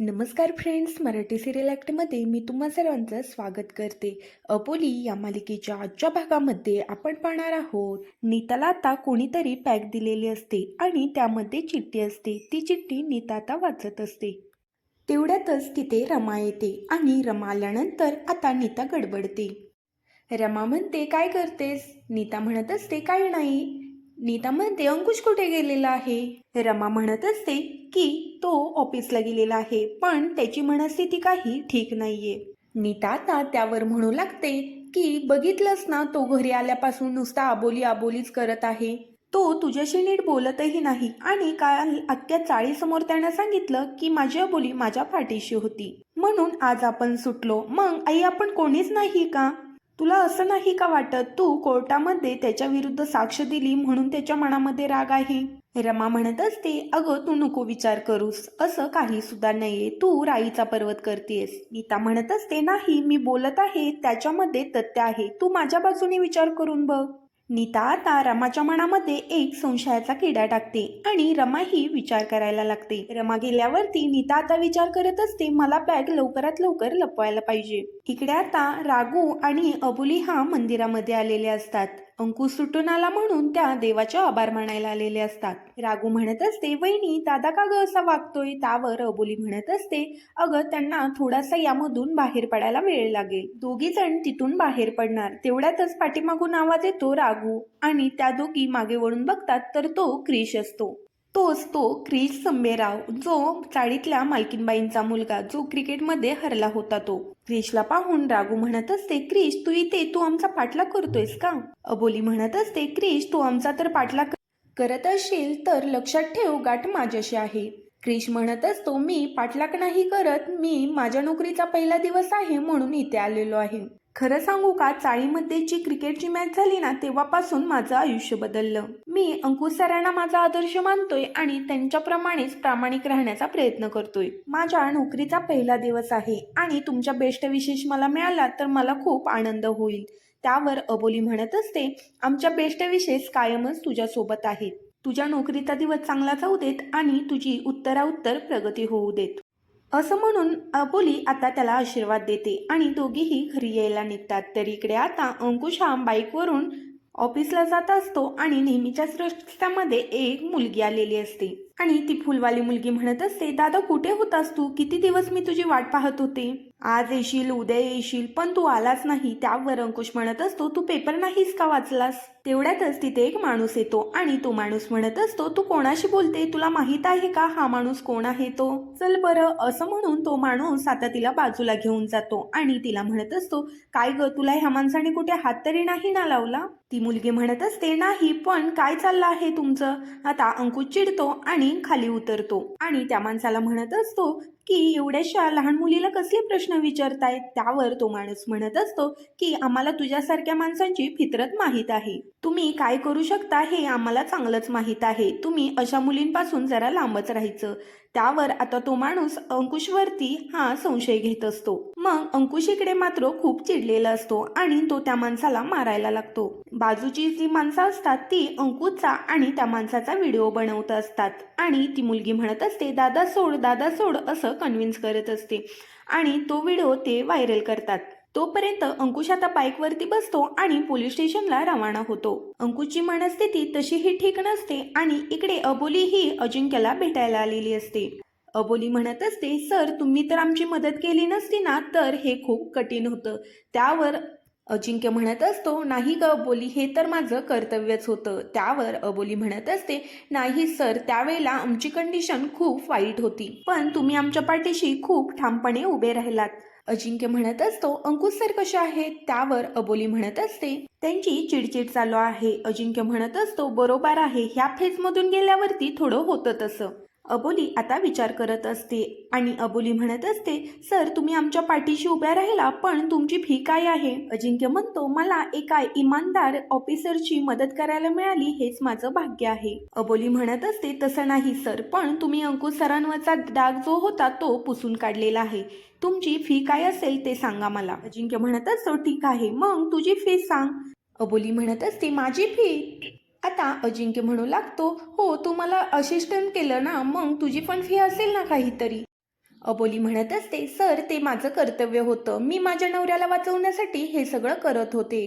नमस्कार friends Marathi serial ॲक्टमध्ये मी तुम्हा सर्वांचं स्वागत करते. अबोली या मालिकेच्या आजच्या भागामध्ये आपण पाहणार आहोत नीताला आता कोणीतरी पॅक दिलेली असते आणि त्यामध्ये चिठ्ठी असते. ती चिठ्ठी नीता आता वाचत असते. तेवढ्यातच तिथे रमा येते आणि रमा आल्यानंतर आता नीता गडबडते. रमा म्हणते काय करतेस? नीता म्हणत असते काय नाही. नीता म्हणते अंकुश कुठे गेलेला आहे? रमा म्हणत असते की तो ऑफिसला गेलेला आहे पण त्याची मनस्थिती काही ठीक नाहीये. नीता आता त्यावर म्हणू लागते की बघितलंस ना तो घरी आल्यापासून नुसता आबोली आबोलीच करत आहे. तो तुझ्याशी नीट बोलतही नाही आणि काल अख्ख्या चाळीसमोर त्यानं सांगितलं की माझी अबोली माझ्या पाठीशी होती. म्हणून आज आपण सुटलो. मग आई आपण कोणीच नाही का? तुला असं नाही का वाटत तू कोर्टामध्ये त्याच्या विरुद्ध साक्ष दिली म्हणून त्याच्या मनामध्ये राग आहे? रमा म्हणत असते अगं तू नको विचार करूस. असं काही सुद्धा नाहीये. तू राईचा पर्वत करतेस गीता म्हणत असते नाही मी बोलत आहे. त्याच्यामध्ये तथ्य आहे. तू माझ्या बाजूने विचार करून बघ. नीता आता रमाच्या मनामध्ये एक संशयाचा किडा टाकते आणि रमा ही विचार करायला लागते. रमा गेल्यावरती नीता आता विचार करत असते मला बॅग लवकरात लवकर लपवायला पाहिजे. इकडे आता रागू आणि अबुली हा मंदिरामध्ये आलेले असतात. अंकुश सुटून आला म्हणून त्या देवाचे आभार मानायला आलेले असतात. रागू म्हणत असते वहिनी दादा का ग असा वागतोय? त्यावर अबोली म्हणत असते अगं त्यांना थोडासा यामधून बाहेर पडायला वेळ लागेल. दोघी जण तिथून बाहेर पडणार. तेवढ्यातच पाठीमागून आवाज येतो रागू आणि त्या दोघी मागे वळून बघतात तर तो क्रिश असतो. तोच तो क्रिश संबेराव जो चाळीतल्या मालकीनबाईंचा मुलगा जो क्रिकेटमध्ये हरला होता तो. क्रिशला पाहून रागू म्हणत असते क्रिश तू इथे तू आमचा पाठलाग करतोयस का? अबोली म्हणत असते क्रिश तू आमचा तर पाठलाग करत असेल तर लक्षात ठेव गाठ माझ्याशी आहे. क्रिश म्हणत असतो मी पाठलाग नाही करत मी माझ्या नोकरीचा पहिला दिवस आहे म्हणून इथे आलेलो आहे. खरं सांगू का चाळीमध्ये जी क्रिकेटची मॅच झाली ना तेव्हापासून माझं आयुष्य बदललं. मी अंकुश सरांना माझा आदर्श मानतोय आणि त्यांच्याप्रमाणेच प्रामाणिक राहण्याचा प्रयत्न करतोय. माझ्या नोकरीचा पहिला दिवस आहे आणि तुमच्या बेस्ट विशेष मला मिळाला तर मला खूप आनंद होईल. त्यावर अबोली म्हणत असते आमच्या बेस्ट विशेष कायमच तुझ्यासोबत आहेत. तुझ्या नोकरीचा दिवस चांगला जाऊ देत आणि तुझी उत्तराउत्तर प्रगती होऊ देत. असं म्हणून अबोली आता त्याला आशीर्वाद देते आणि दोघेही घरी यायला निघतात. तर इकडे आता अंकुश हा बाईकवरून ऑफिसला जात असतो आणि नेहमीच्याच रस्त्यामध्ये एक मुलगी आलेली असते. आणि ती फुलवाली मुलगी म्हणत असते दादा कुठे होतास तू? किती दिवस मी तुझी वाट पाहत होते? आज येशील उद्या येशील पण तू आलाच नाही. त्यावर अंकुश म्हणत असतो तू पेपर नाहीस का वाचलास? तेवढ्यातच तिथे एक माणूस येतो आणि तो माणूस म्हणत असतो तू कोणाशी बोलते? तुला माहीत आहे का हा माणूस कोण आहे तो? चल बरं असं म्हणून तो माणूस आता तिला बाजूला घेऊन जातो आणि तिला म्हणत असतो काय ग तुला ह्या माणसाने कुठे हात तरी नाही ना लावला? ती मुलगी म्हणत असते नाही पण काय चाललं आहे तुमचं? आता अंकुश चिडतो आणि खाली उतरतो. आणि त्या माणसाला म्हणत असतो की एवढ्याशा लहान मुलीला कसले प्रश्न विचारतायत? त्यावर तो माणूस म्हणत असतो की आम्हाला तुझ्यासारख्या माणसांची फितरत माहीत आहे. तुम्ही काय करू शकता हे आम्हाला चांगलंच माहीत आहे. तुम्ही अशा मुलींपासून जरा लांबच राहायचं. त्यावर आता तो माणूस अंकुशवरती हा संशय घेत असतो. मग अंकुश इकडे मात्र खूप चिडलेला असतो आणि तो त्या माणसाला मारायला लागतो. बाजूची जी माणसं असतात ती अंकुशचा आणि त्या माणसाचा व्हिडिओ बनवत असतात. आणि ती मुलगी म्हणत असते दादा सोड दादा सोड असं कन्व्हिन्स करत असते. आणि तो व्हिडिओ ते व्हायरल करतात. तोपर्यंत अंकुश आता बाईकवरती बसतो आणि पोलीस स्टेशनला रवाना होतो. अंकुशची मनस्थिती तशीही ठीक नसते आणि इकडे अबोली ही अजिंक्यला भेटायला आलेली असते. अबोली म्हणत असते सर तुम्ही तर आमची मदत केली नसती ना तर हे खूप कठीण होतं. त्यावर अजिंक्य म्हणत असतो नाही ग अबोली हे तर माझं कर्तव्यच होतं. त्यावर अबोली म्हणत असते नाही सर त्यावेळेला आमची कंडिशन खूप वाईट होती. पण तुम्ही आमच्या पाठीशी खूप ठामपणे उभे राहिलात. अजिंक्य म्हणत असतो अंकुश सर कसे आहेत? त्यावर अबोली म्हणत असते त्यांची चिडचिड चालू आहे. अजिंक्य म्हणत असतो बरोबर आहे ह्या फेजमधून गेल्यावरती थोडं होतं तसं अबोली आता विचार करत असते. आणि अबोली म्हणत असते सर तुम्ही आमच्या पाठीशी उभ्या राहिला पण तुमची फी काय आहे? अजिंक्य म्हणतो मला एका इमानदार ऑफिसरची मदत करायला मिळाली हेच माझं भाग्य आहे. अबोली म्हणत असते तसं नाही सर पण तुम्ही अंकुश सरांवरचा डाग जो होता तो पुसून काढलेला आहे. तुमची फी काय असेल ते सांगा मला. अजिंक्य म्हणत असतो ठीक आहे मग तुझी फी सांग. अबोली म्हणत असते माझी फी? आता अजिंक्य म्हणू लागतो हो तू मला असिस्टंट केलं ना मग तुझी पण फी असेल ना काहीतरी. अबोली म्हणत असते सर ते माझं कर्तव्य होतं. मी माझ्या नवऱ्याला वाचवण्यासाठी हे सगळं करत होते.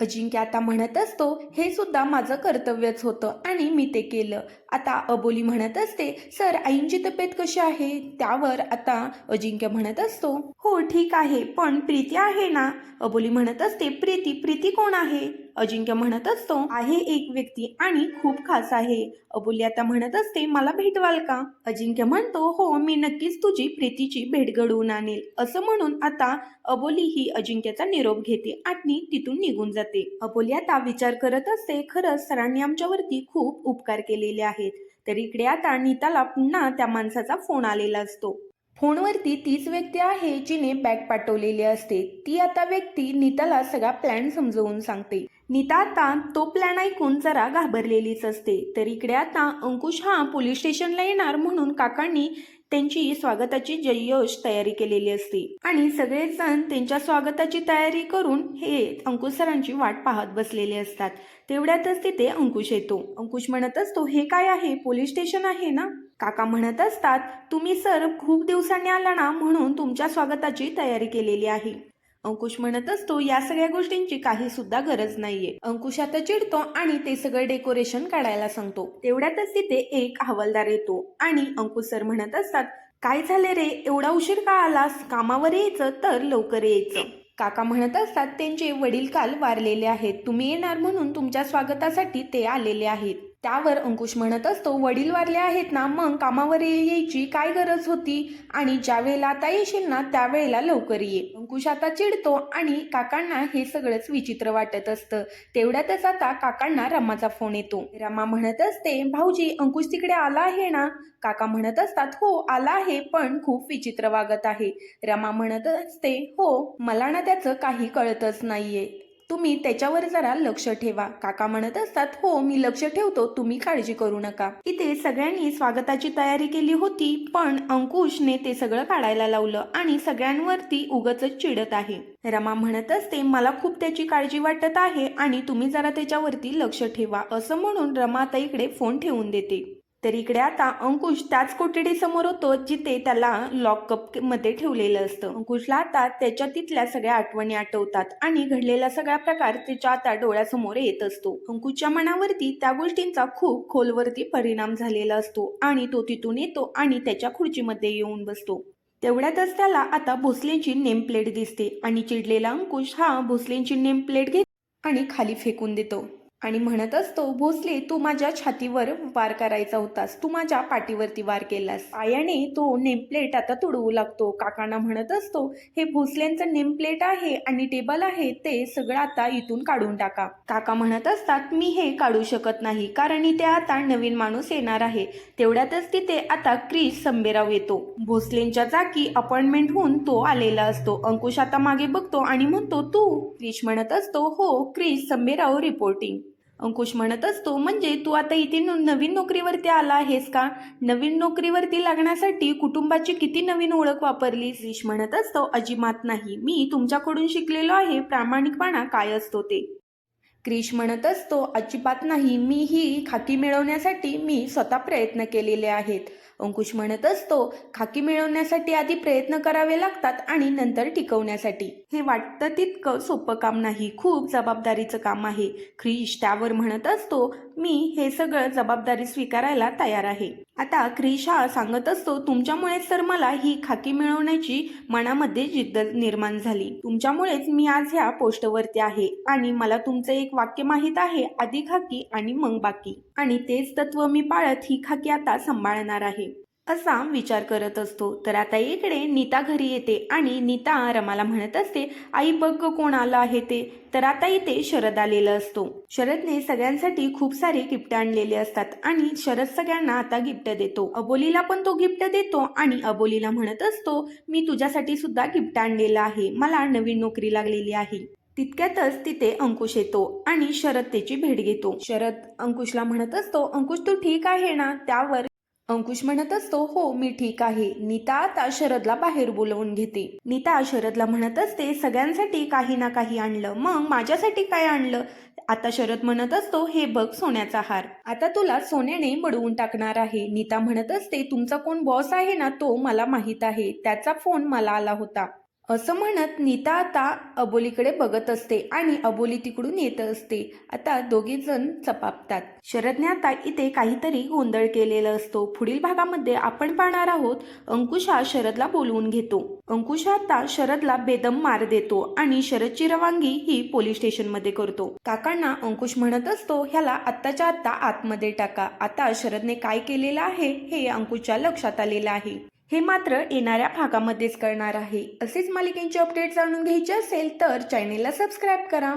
अजिंक्य आता म्हणत असतो हे सुद्धा माझं कर्तव्यच होतं आणि मी ते केलं. आता अबोली म्हणत असते सर आईंची तब्येत कशी आहे? त्यावर आता अजिंक्य म्हणत असतो हो ठीक आहे पण प्रीती आहे ना? अबोली म्हणत असते प्रीती प्रीती कोण आहे? अजिंक्य म्हणत असतो आहे एक व्यक्ती आणि खूप खास आहे. अबोली आता म्हणत असते मला भेटवाल का? अजिंक्य म्हणतो हो मी नक्कीच तुझी प्रीतीची भेट घडवून आणेल. असं म्हणून आता अबोली ही अजिंक्यचा निरोप घेते आणि तिथून निघून जाते. अबोली आता विचार करत असते खरंच सरांनी आमच्यावरती खूप उपकार केलेले आहेत. तर इकडे आता नीताला पुन्हा त्या माणसाचा फोन आलेला असतो. फोनवरती तीच व्यक्ती आहे जिने बॅग पाठवलेली असते. ती आता व्यक्ती नीताला सगळा प्लॅन समजवून सांगते. नीता आता तो प्लॅन ऐकून जरा घाबरलेलीच असते. तर इकडे आता अंकुश हा पोलीस स्टेशनला येणार म्हणून काकांनी त्यांची स्वागताची जय्यश तयारी केलेली असते. आणि सगळेजण त्यांच्या स्वागताची तयारी करून हे अंकुश सरांची वाट पाहत बसलेले असतात. तेवढ्यातच तिथे अंकुश येतो. अंकुश म्हणत असतो हे काय आहे? पोलीस स्टेशन आहे ना? काका म्हणत असतात तुम्ही सर खूप दिवसांनी आला ना म्हणून तुमच्या स्वागताची तयारी केलेली आहे. अंकुश म्हणत असतो या सगळ्या गोष्टींची काही सुद्धा गरज नाहीये. अंकुश आता चिडतो आणि ते सगळं डेकोरेशन काढायला सांगतो. तेवढ्यातच तिथे एक हवालदार येतो आणि अंकुश सर म्हणत असतात काय झाले रे? एवढा उशीर का आलास? कामावर यायचं तर लवकर यायचं. काका म्हणत असतात त्यांचे वडील काल वारलेले आहेत. तुम्ही येणार म्हणून तुमच्या स्वागतासाठी ते आलेले आहेत. त्यावर अंकुश म्हणत असतो वडील वारले आहेत ना मग कामावर यायची काय गरज होती? आणि ज्या वेळेला आता येशील ना त्यावेळेला लवकर ये. अंकुश आता चिडतो आणि काकांना हे सगळंच विचित्र वाटत असतं. तेवढ्यातच आता काकांना रमाचा फोन येतो. रमा म्हणत असते भाऊजी अंकुश तिकडे आला आहे ना? काका म्हणत असतात हो आला आहे पण खूप विचित्र वागत आहे. रमा म्हणत असते हो मला ना त्याचं काही कळतच नाहीये. तुम्ही त्याच्यावर जरा लक्ष ठेवा. काका म्हणत असतात हो मी लक्ष ठेवतो तुम्ही काळजी करू नका. इथे सगळ्यांनी स्वागताची तयारी केली होती पण अंकुशने ते सगळं काढायला लावलं आणि सगळ्यांवरती उगच चिडत आहे. रमा म्हणत असते मला खूप त्याची काळजी वाटत आहे आणि तुम्ही जरा त्याच्यावरती लक्ष ठेवा. असं म्हणून रमा आता इकडे फोन ठेवून देते. तर इकडे आता अंकुश त्याच कोठडीसमोर होतो जिथे त्याला लॉकअपमध्ये ठेवलेलं असतं. अंकुशला आता त्याच्या तिथल्या सगळ्या आठवणी आठवतात आणि घडलेला सगळा प्रकार त्याच्या आता डोळ्यासमोर येत असतो. अंकुशच्या मनावरती त्या गोष्टींचा खूप खोलवरती परिणाम झालेला असतो आणि तो तिथून येतो आणि त्याच्या खुर्चीमध्ये येऊन बसतो. तेवढ्यातच त्याला आता भोसलेंची नेमप्लेट दिसते आणि चिडलेला अंकुश हा भोसलेंची नेमप्लेट घेत आणि खाली फेकून देतो. आणि म्हणत असतो भोसले तू माझ्या छातीवर वार करायचा होतास. तू माझ्या पाठीवरती वार केलास. पायाने तो नेमप्लेट आता तुडवू लागतो. काकांना म्हणत असतो हे भोसल्यांचं नेमप्लेट आहे आणि टेबल आहे ते सगळं आता इथून काढून टाका. काका म्हणत असतात मी हे काढू शकत नाही कारण इथे आता नवीन माणूस येणार आहे. तेवढ्यातच तिथे आता क्रिश संबेराव येतो. भोसलेंच्या जागी अपॉइंटमेंट होऊन तो आलेला असतो. अंकुश आता मागे बघतो आणि म्हणतो तू? क्रिश म्हणत असतो हो क्रिश संबेराव रिपोर्टिंग अंकुश म्हणत असतो म्हणजे तू आता इथे न- नवीन नोकरीवरती आला आहेस का? नवीन नोकरीवरती लागण्यासाठी कुटुंबाची किती नवीन ओळख वापरलीस? क्रिश म्हणत असतो अजिबात नाही. मी तुमच्याकडून शिकलेलो आहे. प्रामाणिकपणा काय असतो ते? क्रिश म्हणत असतो अजिबात नाही. मी ही खाकी मिळवण्यासाठी मी स्वतः प्रयत्न केलेले आहेत. अंकुश म्हणत असतो खाकी मिळवण्यासाठी आधी प्रयत्न करावे लागतात आणि नंतर टिकवण्यासाठी. हे वाटतं तितकं सोपं काम नाही खूप जबाबदारीचं काम आहे. क्रिश त्यावर म्हणत असतो मी हे सगळं जबाबदारी स्वीकारायला तयार आहे. आता क्रिश हा सांगत असतो तुमच्यामुळेच तर मला ही खाकी मिळवण्याची मनामध्ये जिद्द निर्माण झाली. तुमच्यामुळेच मी आज ह्या पोस्टवरती आहे आणि मला तुमचं एक वाक्य माहीत आहे आधी खाकी आणि मग बाकी. आणि तेच तत्व मी पाळत ही खाकी आता सांभाळणार आहे. असा विचार करत असतो. तर आता इकडे नीता घरी येते आणि नीता रमाला म्हणत असते आई बघ कोण आलं आहे ते. तर आता इथे शरद आलेला असतो. शरदने सगळ्यांसाठी खूप सारे गिफ्ट आणलेले असतात आणि शरद सगळ्यांना आता गिफ्ट देतो. अबोलीला पण तो गिफ्ट देतो आणि अबोलीला म्हणत असतो मी तुझ्यासाठी सुद्धा गिफ्ट आणलेलं आहे. मला नवीन नोकरी लागलेली आहे. तितक्यातच तिथे अंकुश येतो आणि शरद त्याची भेट घेतो. शरद अंकुशला म्हणत असतो अंकुश तू ठीक आहे ना? त्यावर अंकुश म्हणत असतो हो मी ठीक आहे. नीता आता शरदला बाहेर बोलवून घेते. नीता शरदला म्हणत असते सगळ्यांसाठी काही ना काही आणलं. मग माझ्यासाठी काय आणलं? आता शरद म्हणत असतो हे बघ सोन्याचा हार. आता तुला सोन्याने बडवून टाकणार आहे. नीता म्हणत असते तुमचा कोण बॉस आहे ना तो मला माहीत आहे. त्याचा फोन मला आला होता. असं म्हणत नीता आता अबोलीकडे बघत असते आणि अबोली तिकडून येत असते. आता दोघे जण चपापतात. शरदने आता इथे काहीतरी गोंधळ केलेला असतो. पुढील भागामध्ये आपण पाहणार आहोत अंकुश हा शरदला बोलवून घेतो. अंकुश आता शरदला बेदम मार देतो आणि शरदची रवानगी ही पोलीस स्टेशनमध्ये करतो. काकांना अंकुश म्हणत असतो ह्याला आत्ताच्या आत्ता आतमध्ये टाका. आता शरदने काय केलेलं आहे हे अंकुशच्या लक्षात आलेलं आहे. हे मात्र येणाऱ्या भागामध्येच करणार आहे. असेच मालिकेंचे अपडेट जाणून घ्यायचे असेल तर चॅनेलला सबस्क्राईब करा.